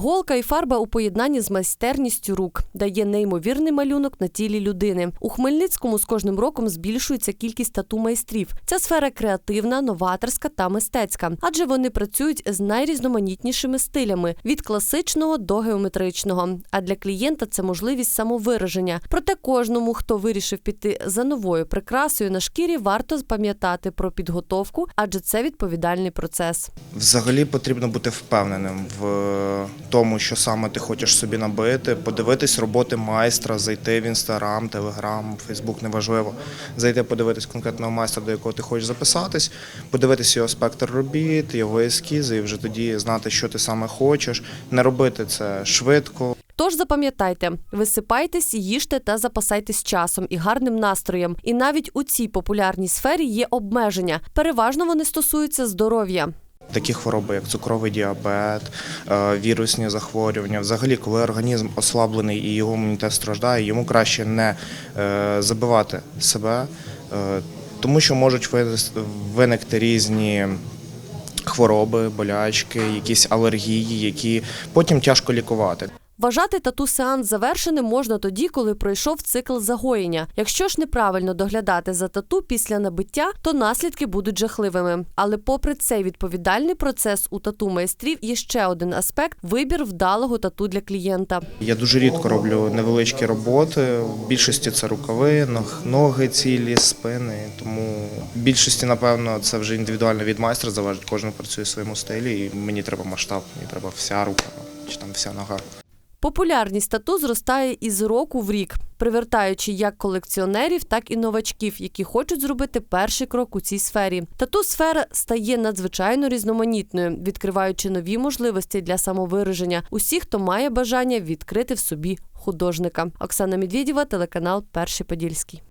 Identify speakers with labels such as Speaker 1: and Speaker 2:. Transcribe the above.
Speaker 1: Голка і фарба у поєднанні з майстерністю рук дає неймовірний малюнок на тілі людини. У Хмельницькому з кожним роком збільшується кількість тату майстрів. Ця сфера креативна, новаторська та мистецька, адже вони працюють з найрізноманітнішими стилями від класичного до геометричного. А для клієнта це можливість самовираження. Проте кожному, хто вирішив піти за новою прикрасою на шкірі, варто пам'ятати про підготовку, адже це відповідальний процес.
Speaker 2: Взагалі потрібно бути впевненим в тому, що саме ти хочеш собі набити, подивитись роботи майстра, зайти в інстаграм, телеграм, фейсбук, неважливо. Зайти подивитись конкретного майстра, до якого ти хочеш записатись, подивитись його спектр робіт, його ескізи, і вже тоді знати, що ти саме хочеш, не робити це швидко.
Speaker 1: Тож запам'ятайте, висипайтесь, їжте та запасайтесь часом і гарним настроєм. І навіть у цій популярній сфері є обмеження. Переважно вони стосуються здоров'я.
Speaker 2: Такі хвороби, як цукровий діабет, е, вірусні захворювання. Взагалі, коли організм ослаблений і його імунітет страждає, йому краще не е, забивати себе, е, тому що можуть виникти різні хвороби, болячки, якісь алергії, які потім тяжко лікувати.
Speaker 1: Вважати тату-сеанс завершеним можна тоді, коли пройшов цикл загоєння. Якщо ж неправильно доглядати за тату після набиття, то наслідки будуть жахливими. Але попри цей відповідальний процес у тату майстрів є ще один аспект вибір вдалого тату для клієнта.
Speaker 2: Я дуже рідко роблю невеличкі роботи. В більшості це рукави, ног- ноги цілі, спини. Тому в більшості, напевно, це вже індивідуально від майстра залежить. Кожен працює в своєму стилі, і мені треба масштаб, мені треба вся рука чи там вся нога.
Speaker 1: Популярність тату зростає із року в рік, привертаючи як колекціонерів, так і новачків, які хочуть зробити перший крок у цій сфері. Тату сфера стає надзвичайно різноманітною, відкриваючи нові можливості для самовираження усіх, хто має бажання відкрити в собі художника. Оксана Медведєва, телеканал Перший Подільський.